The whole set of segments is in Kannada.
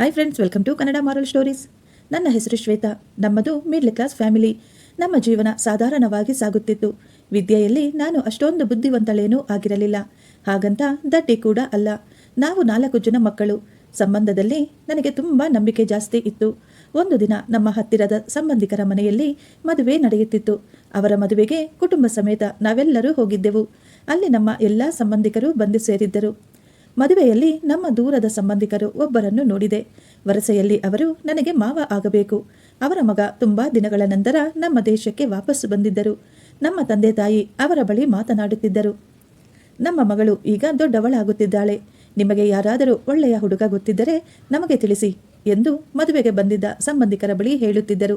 Hi friends welcome to Kannada moral stories ನನ್ನ ಹೆಸರು ಶ್ವೇತಾ. ನಮ್ಮದು ಮಿಡ್ಲ್ ಕ್ಲಾಸ್ ಫ್ಯಾಮಿಲಿ ನಮ್ಮ ಜೀವನ ಸಾಧಾರಣವಾಗಿ ಸಾಗುತ್ತಿತ್ತು. ವಿದ್ಯೆಯಲ್ಲಿ ನಾನು ಅಷ್ಟೊಂದು ಬುದ್ಧಿವಂತಳೇನೂ ಆಗಿರಲಿಲ್ಲ. ಹಾಗಂತ ದಟ್ಟಿ ಕೂಡ ಅಲ್ಲ. ನಾವು ನಾಲ್ಕು ಜನ ಮಕ್ಕಳು. ಸಂಬಂಧದಲ್ಲಿ ನನಗೆ ತುಂಬ ನಂಬಿಕೆ ಜಾಸ್ತಿ ಇತ್ತು. ಒಂದು ದಿನ ನಮ್ಮ ಹತ್ತಿರದ ಸಂಬಂಧಿಕರ ಮನೆಯಲ್ಲಿ ಮದುವೆ ನಡೆಯುತ್ತಿತ್ತು. ಅವರ ಮದುವೆಗೆ ಕುಟುಂಬ ಸಮೇತ ನಾವೆಲ್ಲರೂ ಹೋಗಿದ್ದೆವು. ಅಲ್ಲಿ ನಮ್ಮ ಎಲ್ಲ ಸಂಬಂಧಿಕರು ಬಂದು ಸೇರಿದ್ದರು. ಮದುವೆಯಲ್ಲಿ ನಮ್ಮ ದೂರದ ಸಂಬಂಧಿಕರು ಒಬ್ಬರನ್ನು ನೋಡಿದೆ. ವರಸೆಯಲ್ಲಿ ಅವರು ನನಗೆ ಮಾವ ಆಗಬೇಕು. ಅವರ ಮಗ ತುಂಬಾ ದಿನಗಳ ನಂತರ ನಮ್ಮ ದೇಶಕ್ಕೆ ವಾಪಸ್ಸು ಬಂದಿದ್ದರು. ನಮ್ಮ ತಂದೆ ತಾಯಿ ಅವರ ಬಳಿ ಮಾತನಾಡುತ್ತಿದ್ದರು. ನಮ್ಮ ಮಗಳು ಈಗ ದೊಡ್ಡವಳಾಗುತ್ತಿದ್ದಾಳೆ. ನಿಮಗೆ ಯಾರಾದರೂ ಒಳ್ಳೆಯ ಹುಡುಗ ಗೊತ್ತಿದ್ದರೆ ನಮಗೆ ತಿಳಿಸಿ ಎಂದು ಮದುವೆಗೆ ಬಂದಿದ್ದ ಸಂಬಂಧಿಕರ ಬಳಿ ಹೇಳುತ್ತಿದ್ದರು.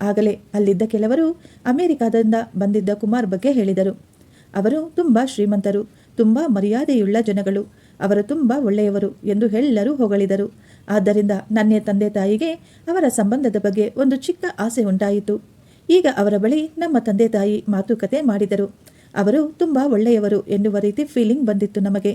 ಆಗಲೇ ಅಲ್ಲಿದ್ದ ಕೆಲವರು ಅಮೆರಿಕಾದಿಂದ ಬಂದಿದ್ದ ಕುಮಾರ್ ಬಗ್ಗೆ ಹೇಳಿದರು. ಅವರು ತುಂಬ ಶ್ರೀಮಂತರು, ತುಂಬ ಮರ್ಯಾದೆಯುಳ್ಳ ಜನಗಳು. ಅವರು ತುಂಬ ಒಳ್ಳೆಯವರು ಎಂದು ಎಲ್ಲರೂ ಹೊಗಳಿದರು. ಆದ್ದರಿಂದ ನನ್ನ ತಂದೆ ತಾಯಿಗೆ ಅವರ ಸಂಬಂಧದ ಬಗ್ಗೆ ಒಂದು ಚಿಕ್ಕ ಆಸೆ ಉಂಟಾಯಿತು. ಈಗ ಅವರ ಬಳಿ ನಮ್ಮ ತಂದೆ ತಾಯಿ ಮಾತುಕತೆ ಮಾಡಿದರು. ಅವರು ತುಂಬ ಒಳ್ಳೆಯವರು ಎನ್ನುವ ರೀತಿ ಫೀಲಿಂಗ್ ಬಂದಿತ್ತು ನಮಗೆ.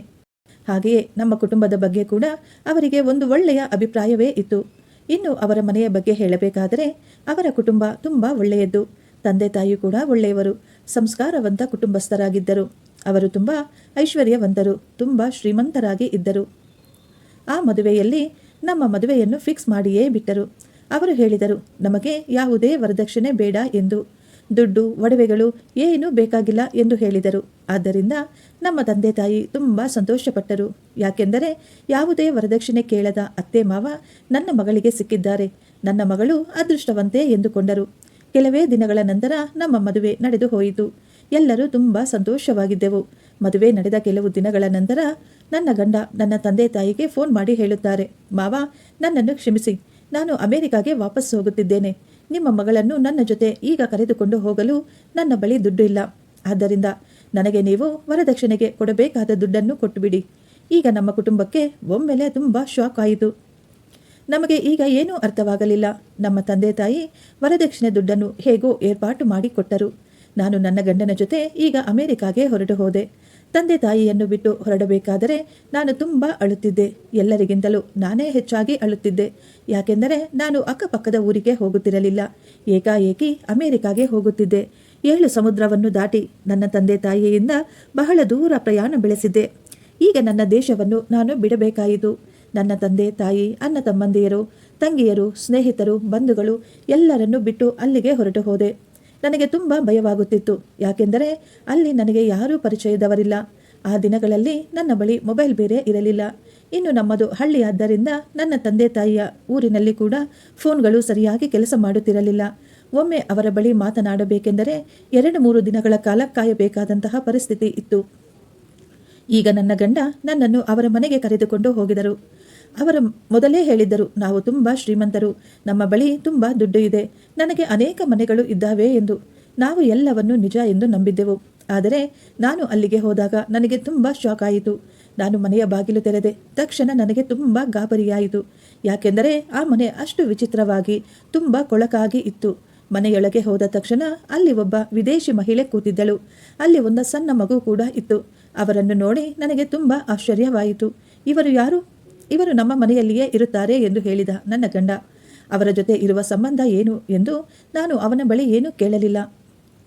ಹಾಗೆಯೇ ನಮ್ಮ ಕುಟುಂಬದ ಬಗ್ಗೆ ಕೂಡ ಅವರಿಗೆ ಒಂದು ಒಳ್ಳೆಯ ಅಭಿಪ್ರಾಯವೇ ಇತ್ತು. ಇನ್ನು ಅವರ ಮನೆಯ ಬಗ್ಗೆ ಹೇಳಬೇಕಾದರೆ ಅವರ ಕುಟುಂಬ ತುಂಬ ಒಳ್ಳೆಯದ್ದು. ತಂದೆ ತಾಯಿ ಕೂಡ ಒಳ್ಳೆಯವರು. ಸಂಸ್ಕಾರವಂತ ಕುಟುಂಬಸ್ಥರಾಗಿದ್ದರು. ಅವರು ತುಂಬ ಐಶ್ವರ್ಯವಂತರು, ತುಂಬ ಶ್ರೀಮಂತರಾಗಿ ಇದ್ದರು. ಆ ಮದುವೆಯಲ್ಲಿ ನಮ್ಮ ಮದುವೆಯನ್ನು ಫಿಕ್ಸ್ ಮಾಡಿಯೇ ಬಿಟ್ಟರು. ಅವರು ಹೇಳಿದರು, ನಮಗೆ ಯಾವುದೇ ವರದಕ್ಷಿಣೆ ಬೇಡ ಎಂದು. ದುಡ್ಡು, ಒಡವೆಗಳು ಏನೂ ಬೇಕಾಗಿಲ್ಲ ಎಂದು ಹೇಳಿದರು. ಆದ್ದರಿಂದ ನಮ್ಮ ತಂದೆ ತಾಯಿ ತುಂಬ ಸಂತೋಷಪಟ್ಟರು. ಯಾಕೆಂದರೆ ಯಾವುದೇ ವರದಕ್ಷಿಣೆ ಕೇಳದ ಅತ್ತೆ ಮಾವ ನನ್ನ ಮಗಳಿಗೆ ಸಿಕ್ಕಿದ್ದಾರೆ. ನನ್ನ ಮಗಳು ಅದೃಷ್ಟವಂತೆ ಎಂದುಕೊಂಡರು. ಕೆಲವೇ ದಿನಗಳ ನಂತರ ನಮ್ಮ ಮದುವೆ ನಡೆದು ಹೋಯಿತು. ಎಲ್ಲರೂ ತುಂಬ ಸಂತೋಷವಾಗಿದ್ದೆವು. ಮದುವೆ ನಡೆದ ಕೆಲವು ದಿನಗಳ ನಂತರ ನನ್ನ ಗಂಡ ನನ್ನ ತಂದೆ ತಾಯಿಗೆ ಫೋನ್ ಮಾಡಿ ಹೇಳುತ್ತಾರೆ, ಮಾವ, ನನ್ನನ್ನು ಕ್ಷಮಿಸಿ. ನಾನು ಅಮೆರಿಕಾಗೆ ವಾಪಸ್ ಹೋಗುತ್ತಿದ್ದೇನೆ. ನಿಮ್ಮ ಮಗಳನ್ನು ನನ್ನ ಜೊತೆ ಈಗ ಕರೆದುಕೊಂಡು ಹೋಗಲು ನನ್ನ ಬಳಿ ದುಡ್ಡು ಇಲ್ಲ. ಆದ್ದರಿಂದ ನನಗೆ ನೀವು ವರದಕ್ಷಿಣೆಗೆ ಕೊಡಬೇಕಾದ ದುಡ್ಡನ್ನು ಕೊಟ್ಟುಬಿಡಿ. ಈಗ ನಮ್ಮ ಕುಟುಂಬಕ್ಕೆ ಒಮ್ಮೆಲೆ ತುಂಬ ಶಾಕ್ ಆಯಿತು. ನಮಗೆ ಈಗ ಏನೂ ಅರ್ಥವಾಗಲಿಲ್ಲ. ನಮ್ಮ ತಂದೆ ತಾಯಿ ವರದಕ್ಷಿಣೆ ದುಡ್ಡನ್ನು ಹೇಗೋ ಏರ್ಪಾಟು ಮಾಡಿಕೊಟ್ಟರು. ನಾನು ನನ್ನ ಗಂಡನ ಜೊತೆ ಈಗ ಅಮೆರಿಕಾಗೆ ಹೊರಟು ಹೋದೆ. ತಂದೆ ತಾಯಿಯನ್ನು ಬಿಟ್ಟು ಹೊರಡಬೇಕಾದರೆ ನಾನು ತುಂಬ ಅಳುತ್ತಿದ್ದೆ. ಎಲ್ಲರಿಗಿಂತಲೂ ನಾನೇ ಹೆಚ್ಚಾಗಿ ಅಳುತ್ತಿದ್ದೆ. ಯಾಕೆಂದರೆ ನಾನು ಅಕ್ಕಪಕ್ಕದ ಊರಿಗೆ ಹೋಗುತ್ತಿರಲಿಲ್ಲ. ಏಕಾಏಕಿ ಅಮೆರಿಕಾಗೆ ಹೋಗುತ್ತಿದ್ದೆ. ಏಳು ಸಮುದ್ರವನ್ನು ದಾಟಿ ನನ್ನ ತಂದೆ ತಾಯಿಯಿಂದ ಬಹಳ ದೂರ ಪ್ರಯಾಣ ಬೆಳೆಸಿದ್ದೆ. ಈಗ ನನ್ನ ದೇಶವನ್ನು ನಾನು ಬಿಡಬೇಕಾಯಿತು. ನನ್ನ ತಂದೆ, ತಾಯಿ ಅಣ್ಣ ತಮ್ಮಂದಿಯರು ತಂಗಿಯರು, ಸ್ನೇಹಿತರು, ಬಂಧುಗಳು ಎಲ್ಲರನ್ನು ಬಿಟ್ಟು ಅಲ್ಲಿಗೆ ಹೊರಟು ಹೋದೆ. ನನಗೆ ತುಂಬ ಭಯವಾಗುತ್ತಿತ್ತು. ಯಾಕೆಂದರೆ ಅಲ್ಲಿ ನನಗೆ ಯಾರೂ ಪರಿಚಯದವರಿಲ್ಲ. ಆ ದಿನಗಳಲ್ಲಿ ನನ್ನ ಬಳಿ ಮೊಬೈಲ್ ಬೇರೆ ಇರಲಿಲ್ಲ. ಇನ್ನು ನಮ್ಮದು ಹಳ್ಳಿಯಾದ್ದರಿಂದ ನನ್ನ ತಂದೆ, ತಾಯಿಯ ಊರಿನಲ್ಲಿ ಕೂಡ ಫೋನ್ಗಳು ಸರಿಯಾಗಿ ಕೆಲಸ ಮಾಡುತ್ತಿರಲಿಲ್ಲ. ಒಮ್ಮೆ ಅವರ ಬಳಿ ಮಾತನಾಡಬೇಕೆಂದರೆ ಎರಡು ಮೂರು ದಿನಗಳ ಕಾಲ ಕಾಯಬೇಕಾದಂತಹ ಪರಿಸ್ಥಿತಿ ಇತ್ತು. ಈಗ ನನ್ನ ಗಂಡ ನನ್ನನ್ನು ಅವರ ಮನೆಗೆ ಕರೆದುಕೊಂಡು ಹೋಗಿದರು. ಅವರ ಮೊದಲೇ ಹೇಳಿದ್ದರು, ನಾವು ತುಂಬ ಶ್ರೀಮಂತರು, ನಮ್ಮ ಬಳಿ ತುಂಬ ದುಡ್ಡು ಇದೆ, ನನಗೆ ಅನೇಕ ಮನೆಗಳು ಇದ್ದಾವೆ ಎಂದು. ನಾವು ಎಲ್ಲವನ್ನು ನಿಜ ಎಂದು ನಂಬಿದ್ದೆವು. ಆದರೆ ನಾನು ಅಲ್ಲಿಗೆ ಹೋದಾಗ ನನಗೆ ತುಂಬ ಶಾಕ್ ಆಯಿತು. ನಾನು ಮನೆಯ ಬಾಗಿಲು ತೆರೆದೆ, ತಕ್ಷಣ ನನಗೆ ತುಂಬ ಗಾಬರಿಯಾಯಿತು. ಯಾಕೆಂದರೆ ಆ ಮನೆ ಅಷ್ಟು ವಿಚಿತ್ರವಾಗಿ, ತುಂಬ ಕೊಳಕಾಗಿ ಇತ್ತು. ಮನೆಯೊಳಗೆ ಹೋದ ತಕ್ಷಣ ಅಲ್ಲಿ ಒಬ್ಬ ವಿದೇಶಿ ಮಹಿಳೆ ಕೂತಿದ್ದಳು. ಅಲ್ಲಿ ಒಂದು ಸಣ್ಣ ಮಗು ಕೂಡ ಇತ್ತು. ಅವರನ್ನು ನೋಡಿ ನನಗೆ ತುಂಬ ಆಶ್ಚರ್ಯವಾಯಿತು. ಇವರು ಯಾರು? ಇವರು ನಮ್ಮ ಮನೆಯಲ್ಲಿಯೇ ಇರುತ್ತಾರೆ ಎಂದು ಹೇಳಿದ ನನ್ನ ಗಂಡ, ಅವರ ಜೊತೆ ಇರುವ ಸಂಬಂಧ ಏನು ಎಂದು ನಾನು ಅವನ ಬಳಿ ಏನೂ ಕೇಳಲಿಲ್ಲ.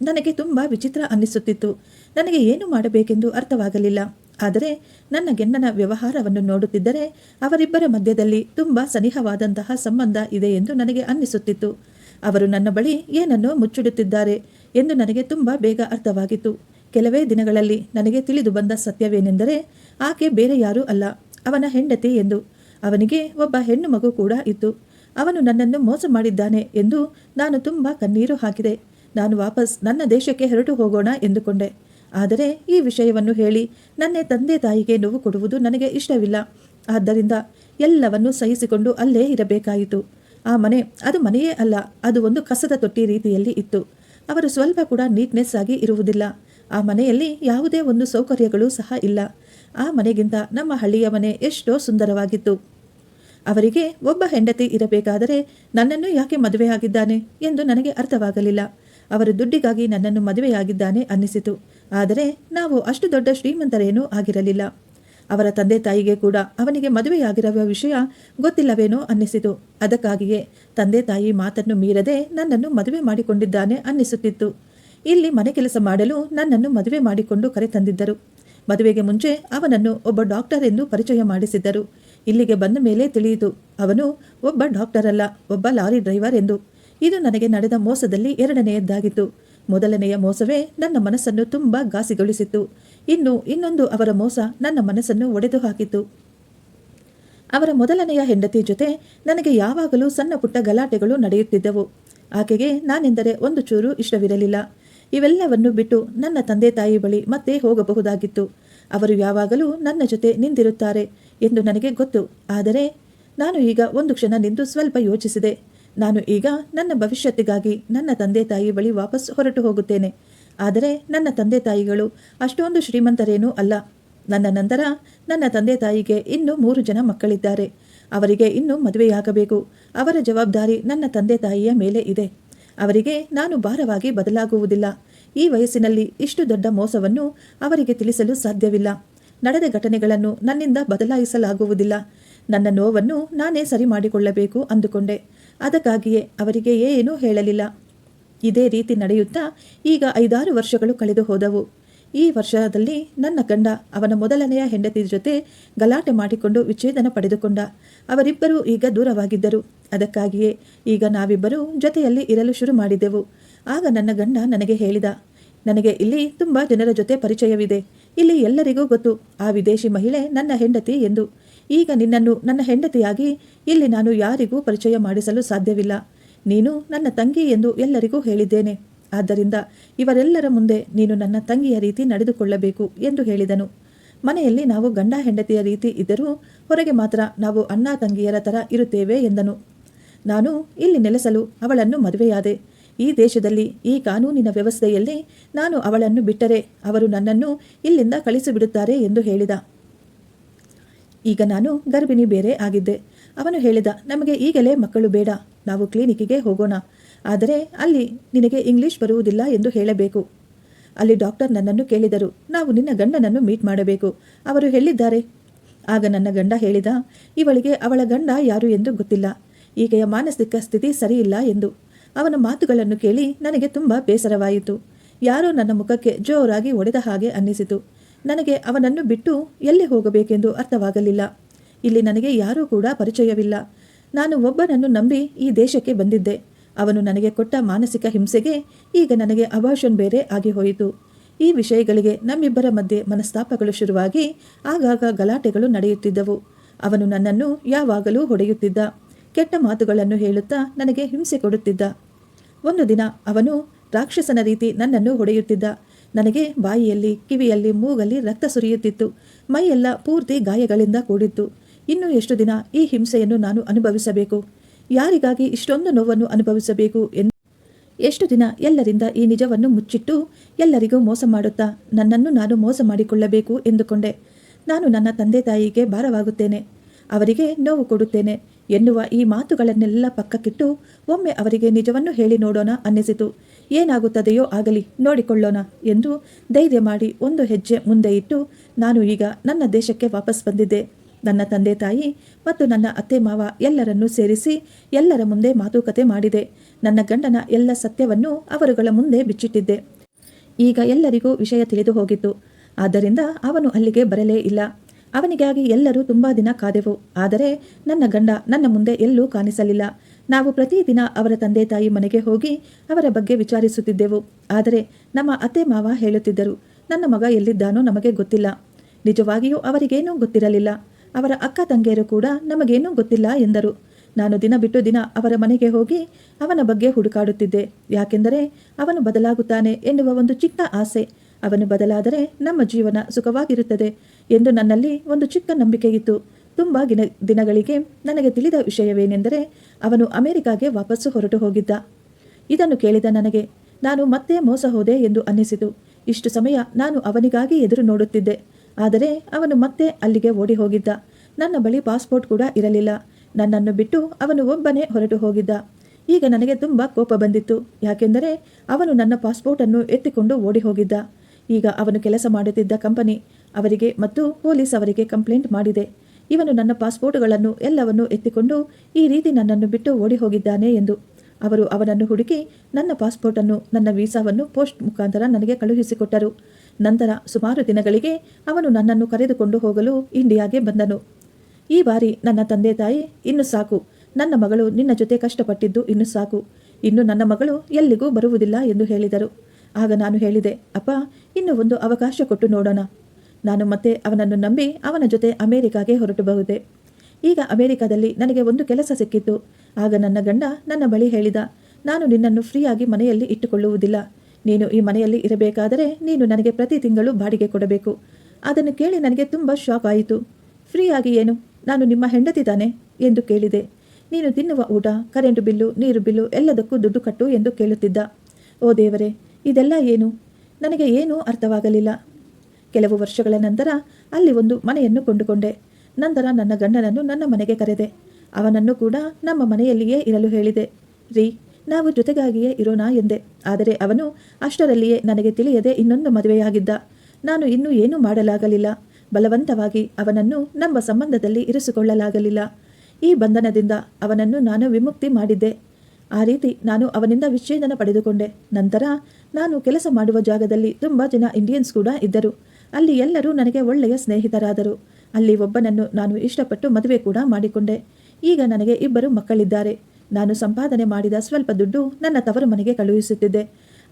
ನನಗೆ ತುಂಬ ವಿಚಿತ್ರ ಅನ್ನಿಸುತ್ತಿತ್ತು. ನನಗೆ ಏನು ಮಾಡಬೇಕೆಂದು ಅರ್ಥವಾಗಲಿಲ್ಲ. ಆದರೆ ನನ್ನ ಗೆಣ್ಣನ ವ್ಯವಹಾರವನ್ನು ನೋಡುತ್ತಿದ್ದರೆ ಅವರಿಬ್ಬರ ಮಧ್ಯದಲ್ಲಿ ತುಂಬ ಸನಿಹವಾದಂತಹ ಸಂಬಂಧ ಇದೆ ಎಂದು ನನಗೆ ಅನ್ನಿಸುತ್ತಿತ್ತು. ಅವರು ನನ್ನ ಬಳಿ ಏನನ್ನೋ ಮುಚ್ಚಿಡುತ್ತಿದ್ದಾರೆ ಎಂದು ನನಗೆ ತುಂಬ ಬೇಗ ಅರ್ಥವಾಗಿತ್ತು. ಕೆಲವೇ ದಿನಗಳಲ್ಲಿ ನನಗೆ ತಿಳಿದು ಬಂದ ಸತ್ಯವೇನೆಂದರೆ, ಆಕೆ ಬೇರೆ ಯಾರೂ ಅಲ್ಲ. ಅವನ ಹೆಂಡತಿ ಎಂದು. ಅವನಿಗೆ ಒಬ್ಬ ಹೆಣ್ಣು ಮಗು ಕೂಡ ಇತ್ತು. ಅವನು ನನ್ನನ್ನು ಮೋಸ ಮಾಡಿದ್ದಾನೆ ಎಂದು ನಾನು ತುಂಬ ಕಣ್ಣೀರು ಹಾಕಿದೆ. ನಾನು ವಾಪಸ್ ನನ್ನ ದೇಶಕ್ಕೆ ಹೊರಟು ಹೋಗೋಣ ಎಂದುಕೊಂಡೆ. ಆದರೆ ಈ ವಿಷಯವನ್ನು ಹೇಳಿ ನನ್ನ ತಂದೆ ತಾಯಿಗೆ ನೋವು ಕೊಡುವುದು ನನಗೆ ಇಷ್ಟವಿಲ್ಲ. ಆದ್ದರಿಂದ ಎಲ್ಲವನ್ನು ಸಹಿಸಿಕೊಂಡು ಅಲ್ಲೇ ಇರಬೇಕಾಯಿತು. ಆ ಮನೆ ಅದು ಮನೆಯೇ ಅಲ್ಲ, ಅದು ಒಂದು ಕಸದ ತೊಟ್ಟಿ ರೀತಿಯಲ್ಲಿ ಇತ್ತು. ಅವರು ಸ್ವಲ್ಪ ಕೂಡ ನೀಟ್ನೆಸ್ ಆಗಿ ಇರುವುದಿಲ್ಲ. ಆ ಮನೆಯಲ್ಲಿ ಯಾವುದೇ ಒಂದು ಸೌಕರ್ಯಗಳು ಸಹ ಇಲ್ಲ. ಆ ಮನೆಗಿಂತ ನಮ್ಮ ಹಳ್ಳಿಯ ಮನೆ ಎಷ್ಟೋ ಸುಂದರವಾಗಿತ್ತು. ಅವರಿಗೆ ಒಬ್ಬ ಹೆಂಡತಿ ಇರಬೇಕಾದರೆ ನನ್ನನ್ನು ಯಾಕೆ ಮದುವೆಯಾಗಿದ್ದಾನೆ ಎಂದು ನನಗೆ ಅರ್ಥವಾಗಲಿಲ್ಲ. ಅವರು ದುಡ್ಡಿಗಾಗಿ ನನ್ನನ್ನು ಮದುವೆಯಾಗಿದ್ದಾನೆ ಅನ್ನಿಸಿತು. ಆದರೆ ನಾವು ಅಷ್ಟು ದೊಡ್ಡ ಶ್ರೀಮಂತರೇನೂ ಆಗಿರಲಿಲ್ಲ. ಅವರ ತಂದೆ ತಾಯಿಗೆ ಕೂಡ ಅವನಿಗೆ ಮದುವೆಯಾಗಿರುವ ವಿಷಯ ಗೊತ್ತಿಲ್ಲವೇನೋ ಅನ್ನಿಸಿತು. ಅದಕ್ಕಾಗಿಯೇ ತಂದೆ ತಾಯಿ ಮಾತನ್ನು ಮೀರದೆ ನನ್ನನ್ನು ಮದುವೆ ಮಾಡಿಕೊಂಡಿದ್ದಾನೆ ಅನ್ನಿಸುತ್ತಿತ್ತು. ಇಲ್ಲಿ ಮನೆ ಕೆಲಸ ಮಾಡಲು ನನ್ನನ್ನು ಮದುವೆ ಮಾಡಿಕೊಂಡು ಕರೆತಂದಿದ್ದರು. ಮದುವೆಗೆ ಮುಂಚೆ ಅವನನ್ನು ಒಬ್ಬ ಡಾಕ್ಟರ್ ಎಂದು ಪರಿಚಯ ಮಾಡಿಸಿದ್ದರು. ಇಲ್ಲಿಗೆ ಬಂದ ಮೇಲೆ ತಿಳಿಯಿತು, ಅವನು ಒಬ್ಬ ಡಾಕ್ಟರ್ ಅಲ್ಲ, ಒಬ್ಬ ಲಾರಿ ಡ್ರೈವರ್ ಎಂದು. ಇದು ನನಗೆ ನಡೆದ ಮೋಸದಲ್ಲಿ ಎರಡನೆಯದ್ದಾಗಿತ್ತು. ಮೊದಲನೆಯ ಮೋಸವೇ ನನ್ನ ಮನಸ್ಸನ್ನು ತುಂಬ ಘಾಸಿಗೊಳಿಸಿತ್ತು. ಇನ್ನು ಇನ್ನೊಂದು ಅವರ ಮೋಸ ನನ್ನ ಮನಸ್ಸನ್ನು ಒಡೆದು ಹಾಕಿತು ಅವರ ಮೊದಲನೆಯ ಹೆಂಡತಿ ಜೊತೆ ನನಗೆ ಯಾವಾಗಲೂ ಸಣ್ಣ ಪುಟ್ಟ ಗಲಾಟೆಗಳು ನಡೆಯುತ್ತಿದ್ದವು. ಆಕೆಗೆ ನಾನೆಂದರೆ ಒಂದು ಚೂರು ಇಷ್ಟವಿರಲಿಲ್ಲ. ಇವೆಲ್ಲವನ್ನು ಬಿಟ್ಟು ನನ್ನ ತಂದೆ ತಾಯಿ ಬಳಿ ಮತ್ತೆ ಹೋಗಬಹುದಾಗಿತ್ತು. ಅವರು ಯಾವಾಗಲೂ ನನ್ನ ಜೊತೆ ನಿಂತಿರುತ್ತಾರೆ ಎಂದು ನನಗೆ ಗೊತ್ತು. ಆದರೆ ನಾನು ಈಗ ಒಂದು ಕ್ಷಣ ನಿಂತು ಸ್ವಲ್ಪ ಯೋಚಿಸಿದೆ. ನಾನು ಈಗ ನನ್ನ ಭವಿಷ್ಯತ್ತಿಗಾಗಿ ನನ್ನ ತಂದೆ ತಾಯಿ ಬಳಿ ವಾಪಸ್ ಹೊರಟು ಹೋಗುತ್ತೇನೆ. ಆದರೆ ನನ್ನ ತಂದೆ ತಾಯಿಗಳು ಅಷ್ಟೊಂದು ಶ್ರೀಮಂತರೇನೂ ಅಲ್ಲ. ನನ್ನ ನಂತರ ನನ್ನ ತಂದೆ ತಾಯಿಗೆ ಇನ್ನೂ ಮೂರು ಜನ ಮಕ್ಕಳಿದ್ದಾರೆ. ಅವರಿಗೆ ಇನ್ನೂ ಮದುವೆಯಾಗಬೇಕು. ಅವರ ಜವಾಬ್ದಾರಿ ನನ್ನ ತಂದೆ ತಾಯಿಯ ಮೇಲೆ ಇದೆ. ಅವರಿಗೆ ನಾನು ಭಾರವಾಗಿ ಬದಲಾಗುವುದಿಲ್ಲ. ಈ ವಯಸ್ಸಿನಲ್ಲಿ ಇಷ್ಟು ದೊಡ್ಡ ಮೋಸವನ್ನು ಅವರಿಗೆ ತಿಳಿಸಲು ಸಾಧ್ಯವಿಲ್ಲ. ನಡೆದ ಘಟನೆಗಳನ್ನು ನನ್ನಿಂದ ಬದಲಾಯಿಸಲಾಗುವುದಿಲ್ಲ. ನನ್ನ ನೋವನ್ನು ನಾನೇ ಸರಿ ಮಾಡಿಕೊಳ್ಳಬೇಕು ಅಂದುಕೊಂಡೆ. ಅದಕ್ಕಾಗಿಯೇ ಅವರಿಗೆ ಏನೂ ಹೇಳಲಿಲ್ಲ. ಇದೇ ರೀತಿ ನಡೆಯುತ್ತಾ ಈಗ ಐದಾರು ವರ್ಷಗಳು ಕಳೆದು ಹೋದವು ಈ ವರ್ಷದಲ್ಲಿ ನನ್ನ ಗಂಡ ಅವನ ಮೊದಲನೆಯ ಹೆಂಡತಿ ಜೊತೆ ಗಲಾಟೆ ಮಾಡಿಕೊಂಡು ವಿಚ್ಛೇದನ ಪಡೆದುಕೊಂಡ. ಅವರಿಬ್ಬರೂ ಈಗ ದೂರವಾಗಿದ್ದರು. ಅದಕ್ಕಾಗಿಯೇ ಈಗ ನಾವಿಬ್ಬರೂ ಜೊತೆಯಲ್ಲಿ ಇರಲು ಶುರು ಮಾಡಿದೆವು. ಆಗ ನನ್ನ ಗಂಡ ನನಗೆ ಹೇಳಿದ, ನನಗೆ ಇಲ್ಲಿ ತುಂಬ ಜನರ ಜೊತೆ ಪರಿಚಯವಿದೆ. ಇಲ್ಲಿ ಎಲ್ಲರಿಗೂ ಗೊತ್ತು. ಆ ವಿದೇಶಿ ಮಹಿಳೆ ನನ್ನ ಹೆಂಡತಿ ಎಂದು. ಈಗ ನಿನ್ನನ್ನು ನನ್ನ ಹೆಂಡತಿಯಾಗಿ ಇಲ್ಲಿ ನಾನು ಯಾರಿಗೂ ಪರಿಚಯ ಮಾಡಿಸಲು ಸಾಧ್ಯವಿಲ್ಲ. ನೀನು ನನ್ನ ತಂಗಿ ಎಂದು ಎಲ್ಲರಿಗೂ ಹೇಳಿದ್ದೇನೆ. ಆದ್ದರಿಂದ ಇವರೆಲ್ಲರ ಮುಂದೆ ನೀನು ನನ್ನ ತಂಗಿಯ ರೀತಿ ನಡೆದುಕೊಳ್ಳಬೇಕು ಎಂದು ಹೇಳಿದನು. ಮನೆಯಲ್ಲಿ ನಾವು ಗಂಡ ಹೆಂಡತಿಯ ರೀತಿ ಇದ್ದರೂ ಹೊರಗೆ ಮಾತ್ರ ನಾವು ಅಣ್ಣ ತಂಗಿಯರ ಥರ ಇರುತ್ತೇವೆ ಎಂದನು. ನಾನು ಇಲ್ಲಿ ನೆಲೆಸಲು ಅವಳನ್ನು ಮದುವೆಯಾದೆ. ಈ ದೇಶದಲ್ಲಿ ಈ ಕಾನೂನಿನ ವ್ಯವಸ್ಥೆಯಲ್ಲಿ ನಾನು ಅವಳನ್ನು ಬಿಟ್ಟರೆ ಅವರು ನನ್ನನ್ನು ಇಲ್ಲಿಂದ ಕಳಿಸಿಬಿಡುತ್ತಾರೆ ಎಂದು ಹೇಳಿದ. ಈಗ ನಾನು ಗರ್ಭಿಣಿ ಬೇರೆ ಆಗಿದ್ದೆ. ಅವನು ಹೇಳಿದ, ನಮಗೆ ಈಗಲೇ ಮಕ್ಕಳು ಬೇಡ. ನಾವು ಕ್ಲಿನಿಕ್ಕಿಗೆ ಹೋಗೋಣ. ಆದರೆ ಅಲ್ಲಿ ನಿನಗೆ ಇಂಗ್ಲಿಷ್ ಬರುವುದಿಲ್ಲ ಎಂದು ಹೇಳಬೇಕು. ಅಲ್ಲಿ ಡಾಕ್ಟರ್ ನನ್ನನ್ನು ಕೇಳಿದರು. ನಾವು ನಿನ್ನ ಗಂಡನನ್ನು ಮೀಟ್ ಮಾಡಬೇಕು. ಅವರು ಹೇಳಿದ್ದಾರೆ. ಆಗ ನನ್ನ ಗಂಡ ಹೇಳಿದ, ಇವಳಿಗೆ ಅವಳ ಗಂಡ ಯಾರು ಎಂದು ಗೊತ್ತಿಲ್ಲ. ಈಕೆಯ ಮಾನಸಿಕ ಸ್ಥಿತಿ ಸರಿಯಿಲ್ಲ ಎಂದು. ಅವನ ಮಾತುಗಳನ್ನು ಕೇಳಿ ನನಗೆ ತುಂಬ ಬೇಸರವಾಯಿತು. ಯಾರೋ ನನ್ನ ಮುಖಕ್ಕೆ ಜೋರಾಗಿ ಒಡೆದ ಹಾಗೆ ಅನ್ನಿಸಿತು. ನನಗೆ ಅವನನ್ನು ಬಿಟ್ಟು ಎಲ್ಲಿ ಹೋಗಬೇಕೆಂದು ಅರ್ಥವಾಗಲಿಲ್ಲ. ಇಲ್ಲಿ ನನಗೆ ಯಾರೂ ಕೂಡ ಪರಿಚಯವಿಲ್ಲ. ನಾನು ಒಬ್ಬನನ್ನು ನಂಬಿ ಈ ದೇಶಕ್ಕೆ ಬಂದಿದ್ದೆ. ಅವನು ನನಗೆ ಕೊಟ್ಟ ಮಾನಸಿಕ ಹಿಂಸೆಗೆ ಈಗ ನನಗೆ ಅಭಾಷನ್ ಬೇರೆ ಆಗಿ ಹೋಯಿತು. ಈ ವಿಷಯಗಳಿಗೆ ನಮ್ಮಿಬ್ಬರ ಮಧ್ಯೆ ಮನಸ್ತಾಪಗಳು ಶುರುವಾಗಿ ಆಗಾಗ ಗಲಾಟೆಗಳು ನಡೆಯುತ್ತಿದ್ದವು. ಅವನು ನನ್ನನ್ನು ಯಾವಾಗಲೂ ಹೊಡೆಯುತ್ತಿದ್ದ. ಕೆಟ್ಟ ಮಾತುಗಳನ್ನು ಹೇಳುತ್ತಾ ನನಗೆ ಹಿಂಸೆ ಕೊಡುತ್ತಿದ್ದ. ಒಂದು ದಿನ ಅವನು ರಾಕ್ಷಸನ ರೀತಿ ನನ್ನನ್ನು ಹೊಡೆಯುತ್ತಿದ್ದ. ನನಗೆ ಬಾಯಿಯಲ್ಲಿ, ಕಿವಿಯಲ್ಲಿ, ಮೂಗಲ್ಲಿ ರಕ್ತ ಸುರಿಯುತ್ತಿತ್ತು. ಮೈಯೆಲ್ಲ ಪೂರ್ತಿ ಗಾಯಗಳಿಂದ ಕೂಡಿತ್ತು. ಇನ್ನು ಎಷ್ಟು ದಿನ ಈ ಹಿಂಸೆಯನ್ನು ನಾನು ಅನುಭವಿಸಬೇಕು? ಯಾರಿಗಾಗಿ ಇಷ್ಟೊಂದು ನೋವನ್ನು ಅನುಭವಿಸಬೇಕು ಎಂದು ಎಷ್ಟು ದಿನ ಎಲ್ಲರಿಂದ ಈ ನಿಜವನ್ನು ಮುಚ್ಚಿಟ್ಟು ಎಲ್ಲರಿಗೂ ಮೋಸ ಮಾಡುತ್ತಾ ನನ್ನನ್ನು ನಾನು ಮೋಸ ಮಾಡಿಕೊಳ್ಳಬೇಕು ಎಂದುಕೊಂಡೆ. ನಾನು ನನ್ನ ತಂದೆ ತಾಯಿಗೆ ಭಾರವಾಗುತ್ತೇನೆ. ಅವರಿಗೆ ನೋವು ಕೊಡುತ್ತೇನೆ ಎನ್ನುವ ಈ ಮಾತುಗಳನ್ನೆಲ್ಲ ಪಕ್ಕಕ್ಕಿಟ್ಟು ಒಮ್ಮೆ ಅವರಿಗೆ ನಿಜವನ್ನು ಹೇಳಿ ನೋಡೋಣ ಅನ್ನಿಸಿತು. ಏನಾಗುತ್ತದೆಯೋ ಆಗಲಿ ನೋಡಿಕೊಳ್ಳೋಣ ಎಂದು ಧೈರ್ಯ ಮಾಡಿ ಒಂದು ಹೆಜ್ಜೆ ಮುಂದೆ ಇಟ್ಟು ನಾನು ಈಗ ನನ್ನ ದೇಶಕ್ಕೆ ವಾಪಸ್ ಬಂದಿದ್ದೆ. ನನ್ನ ತಂದೆ ತಾಯಿ ಮತ್ತು ನನ್ನ ಅತ್ತೆ ಮಾವ ಎಲ್ಲರನ್ನೂ ಸೇರಿಸಿ ಎಲ್ಲರ ಮುಂದೆ ಮಾತುಕತೆ ಮಾಡಿದೆ. ನನ್ನ ಗಂಡನ ಎಲ್ಲ ಸತ್ಯವನ್ನು ಅವರುಗಳ ಮುಂದೆ ಬಿಚ್ಚಿಟ್ಟಿದ್ದೆ. ಈಗ ಎಲ್ಲರಿಗೂ ವಿಷಯ ತಿಳಿದು ಹೋಗಿತ್ತು. ಆದ್ದರಿಂದ ಅವನು ಅಲ್ಲಿಗೆ ಬರಲೇ ಇಲ್ಲ. ಅವನಿಗಾಗಿ ಎಲ್ಲರೂ ತುಂಬಾ ದಿನ ಕಾದೆವು. ಆದರೆ ನನ್ನ ಗಂಡ ನನ್ನ ಮುಂದೆ ಎಲ್ಲೂ ಕಾಣಿಸಲಿಲ್ಲ. ನಾವು ಪ್ರತಿದಿನ ಅವರ ತಂದೆ ತಾಯಿ ಮನೆಗೆ ಹೋಗಿ ಅವರ ಬಗ್ಗೆ ವಿಚಾರಿಸುತ್ತಿದ್ದೆವು. ಆದರೆ ನಮ್ಮ ಅತ್ತೆ ಮಾವ ಹೇಳುತ್ತಿದ್ದರು, ನನ್ನ ಮಗ ಎಲ್ಲಿದ್ದಾನೋ ನಮಗೆ ಗೊತ್ತಿಲ್ಲ. ನಿಜವಾಗಿಯೂ ಅವರಿಗೇನೂ ಗೊತ್ತಿರಲಿಲ್ಲ. ಅವರ ಅಕ್ಕ ತಂಗಿಯರು ಕೂಡ ನಮಗೇನೂ ಗೊತ್ತಿಲ್ಲ ಎಂದರು. ನಾನು ದಿನ ಬಿಟ್ಟು ದಿನ ಅವರ ಮನೆಗೆ ಹೋಗಿ ಅವನ ಬಗ್ಗೆ ಹುಡುಕಾಡುತ್ತಿದ್ದೆ. ಯಾಕೆಂದರೆ ಅವನು ಬದಲಾಗುತ್ತಾನೆ ಎನ್ನುವ ಒಂದು ಚಿಕ್ಕ ಆಸೆ. ಅವನು ಬದಲಾದರೆ ನಮ್ಮ ಜೀವನ ಸುಖವಾಗಿರುತ್ತದೆ ಎಂದು ನನ್ನಲ್ಲಿ ಒಂದು ಚಿಕ್ಕ ನಂಬಿಕೆ ಇತ್ತು ತುಂಬ ದಿನ ದಿನಗಳಿಗೆ ನನಗೆ ತಿಳಿದ ವಿಷಯವೇನೆಂದರೆ ಅವನು ಅಮೆರಿಕಾಗೆ ವಾಪಸ್ಸು ಹೊರಟು ಹೋಗಿದ್ದ. ಇದನ್ನು ಕೇಳಿದ ನನಗೆ, ನಾನು ಮತ್ತೆ ಮೋಸ ಹೋದೆ ಎಂದು ಅನ್ನಿಸಿತು. ಇಷ್ಟು ಸಮಯ ನಾನು ಅವನಿಗಾಗಿ ಎದುರು ನೋಡುತ್ತಿದ್ದೆ. ಆದರೆ ಅವನು ಮತ್ತೆ ಅಲ್ಲಿಗೆ ಓಡಿ ಹೋಗಿದ್ದ. ನನ್ನ ಬಳಿ ಪಾಸ್ಪೋರ್ಟ್ ಕೂಡ ಇರಲಿಲ್ಲ. ನನ್ನನ್ನು ಬಿಟ್ಟು ಅವನು ಒಬ್ಬನೇ ಹೊರಟು ಹೋಗಿದ್ದ. ಈಗ ನನಗೆ ತುಂಬ ಕೋಪ ಬಂದಿತ್ತು. ಯಾಕೆಂದರೆ ಅವನು ನನ್ನ ಪಾಸ್ಪೋರ್ಟನ್ನು ಎತ್ತಿಕೊಂಡು ಓಡಿ ಹೋಗಿದ್ದ. ಈಗ ಅವನು ಕೆಲಸ ಮಾಡುತ್ತಿದ್ದ ಕಂಪನಿ ಅವರಿಗೆ ಮತ್ತು ಪೊಲೀಸ್ ಅವರಿಗೆ ಕಂಪ್ಲೇಂಟ್ ಮಾಡಿದೆ. ಇವನು ನನ್ನ ಪಾಸ್ಪೋರ್ಟ್ಗಳನ್ನು ಎಲ್ಲವನ್ನೂ ಎತ್ತಿಕೊಂಡು ಈ ರೀತಿ ನನ್ನನ್ನು ಬಿಟ್ಟು ಓಡಿ ಹೋಗಿದ್ದಾನೆ ಎಂದು. ಅವರು ಅವನನ್ನು ಹುಡುಕಿ ನನ್ನ ಪಾಸ್ಪೋರ್ಟನ್ನು, ನನ್ನ ವೀಸಾವನ್ನು ಪೋಸ್ಟ್ ಮುಖಾಂತರ ನನಗೆ ಕಳುಹಿಸಿಕೊಟ್ಟರು. ನಂತರ ಸುಮಾರು ದಿನಗಳಿಗೆ ಅವನು ನನ್ನನ್ನು ಕರೆದುಕೊಂಡು ಹೋಗಲು ಇಂಡಿಯಾಗೆ ಬಂದನು. ಈ ಬಾರಿ ನನ್ನ ತಂದೆ ತಾಯಿ ಇನ್ನು ಸಾಕು. ನನ್ನ ಮಗಳು ನಿನ್ನ ಜೊತೆ ಕಷ್ಟಪಟ್ಟಿದ್ದು ಇನ್ನು ಸಾಕು. ಇನ್ನು ನನ್ನ ಮಗಳು ಎಲ್ಲಿಗೂ ಬರುವುದಿಲ್ಲ ಎಂದು ಹೇಳಿದರು. ಆಗ ನಾನು ಹೇಳಿದೆ, ಅಪ್ಪ, ಇನ್ನು ಒಂದು ಅವಕಾಶ ಕೊಟ್ಟು ನೋಡೋಣ. ನಾನು ಮತ್ತೆ ಅವನನ್ನು ನಂಬಿ ಅವನ ಜೊತೆ ಅಮೆರಿಕಾಗೆ ಹೊರಟಬಹುದೆ ಈಗ ಅಮೇರಿಕಾದಲ್ಲಿ ನನಗೆ ಒಂದು ಕೆಲಸ ಸಿಕ್ಕಿತ್ತು. ಆಗ ನನ್ನ ಗಂಡ ನನ್ನ ಬಳಿ ಹೇಳಿದ, ನಾನು ನಿನ್ನನ್ನು ಫ್ರೀಯಾಗಿ ಮನೆಯಲ್ಲಿ ಇಟ್ಟುಕೊಳ್ಳುವುದಿಲ್ಲ. ನೀನು ಈ ಮನೆಯಲ್ಲಿ ಇರಬೇಕಾದರೆ ನೀನು ನನಗೆ ಪ್ರತಿ ತಿಂಗಳು ಬಾಡಿಗೆ ಕೊಡಬೇಕು. ಅದನ್ನು ಕೇಳಿ ನನಗೆ ತುಂಬ ಶಾಕ್ ಆಯಿತು. ಫ್ರೀಯಾಗಿ ಏನು? ನಾನು ನಿಮ್ಮ ಹೆಂಡತಿ ತಾನೆ? ಎಂದು ಕೇಳಿದೆ. ನೀನು ತಿನ್ನುವ ಊಟ, ಕರೆಂಟು ಬಿಲ್ಲು, ನೀರು ಬಿಲ್ಲು ಎಲ್ಲದಕ್ಕೂ ದುಡ್ಡು ಕಟ್ಟು ಎಂದು ಕೇಳುತ್ತಿದ್ದ. ಓ ದೇವರೇ, ಇದೆಲ್ಲ ಏನು? ನನಗೆ ಏನೂ ಅರ್ಥವಾಗಲಿಲ್ಲ. ಕೆಲವು ವರ್ಷಗಳ ನಂತರ ಅಲ್ಲಿ ಒಂದು ಮನೆಯನ್ನು ಕೊಂಡುಕೊಂಡೆ. ನಂತರ ನನ್ನ ಗಂಡನನ್ನು ನನ್ನ ಮನೆಗೆ ಕರೆದೆ. ಅವನನ್ನು ಕೂಡ ನಮ್ಮ ಮನೆಯಲ್ಲಿಯೇ ಇರಲು ಹೇಳಿದೆ. ರೀ ನಾವು ಜೊತೆಗಾಗಿಯೇ ಇರೋಣ ಎಂದೆ. ಆದರೆ ಅವನು ಅಷ್ಟರಲ್ಲಿಯೇ ನನಗೆ ತಿಳಿಯದೆ ಇನ್ನೊಂದು ಮದುವೆಯಾಗಿದ್ದ. ನಾನು ಇನ್ನೂ ಏನೂ ಮಾಡಲಾಗಲಿಲ್ಲ. ಬಲವಂತವಾಗಿ ಅವನನ್ನು ನಮ್ಮ ಸಂಬಂಧದಲ್ಲಿ ಇರಿಸಿಕೊಳ್ಳಲಾಗಲಿಲ್ಲ. ಈ ಬಂಧನದಿಂದ ಅವನನ್ನು ನಾನು ವಿಮುಕ್ತಿ ಮಾಡಿದ್ದೆ. ಆ ರೀತಿ ನಾನು ಅವನಿಂದ ವಿಚ್ಛೇದನ ಪಡೆದುಕೊಂಡೆ. ನಂತರ ನಾನು ಕೆಲಸ ಮಾಡುವ ಜಾಗದಲ್ಲಿ ತುಂಬ ಜನ ಇಂಡಿಯನ್ಸ್ ಕೂಡ ಇದ್ದರು. ಅಲ್ಲಿ ಎಲ್ಲರೂ ನನಗೆ ಒಳ್ಳೆಯ ಸ್ನೇಹಿತರಾದರು. ಅಲ್ಲಿ ಒಬ್ಬನನ್ನು ನಾನು ಇಷ್ಟಪಟ್ಟು ಮದುವೆ ಕೂಡ ಮಾಡಿಕೊಂಡೆ. ಈಗ ನನಗೆ ಇಬ್ಬರು ಮಕ್ಕಳಿದ್ದಾರೆ. ನಾನು ಸಂಪಾದನೆ ಮಾಡಿದ ಸ್ವಲ್ಪ ದುಡ್ಡು ನನ್ನ ತವರು ಮನೆಗೆ ಕಳುಹಿಸುತ್ತಿದ್ದೆ.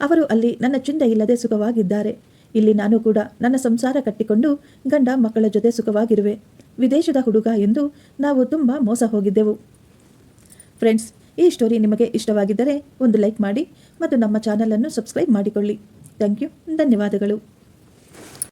ಅವರು ಅಲ್ಲಿ ನನ್ನ ಚಿಂತೆ ಇಲ್ಲದೆ ಸುಖವಾಗಿದ್ದಾರೆ. ಇಲ್ಲಿ ನಾನು ಕೂಡ ನನ್ನ ಸಂಸಾರ ಕಟ್ಟಿಕೊಂಡು ಗಂಡ ಮಕ್ಕಳ ಜೊತೆ ಸುಖವಾಗಿರುವೆ. ವಿದೇಶದ ಹುಡುಗ ಎಂದು ನಾವು ತುಂಬ ಮೋಸ ಹೋಗಿದ್ದೆವು. ಫ್ರೆಂಡ್ಸ್ ಈ ಸ್ಟೋರಿ ನಿಮಗೆ ಇಷ್ಟವಾಗಿದ್ದರೆ ಒಂದು ಲೈಕ್ ಮಾಡಿ ಮತ್ತು ನಮ್ಮ ಚಾನಲನ್ನು ಸಬ್ಸ್ಕ್ರೈಬ್ ಮಾಡಿಕೊಳ್ಳಿ. ಥ್ಯಾಂಕ್ ಯು ಧನ್ಯವಾದಗಳು.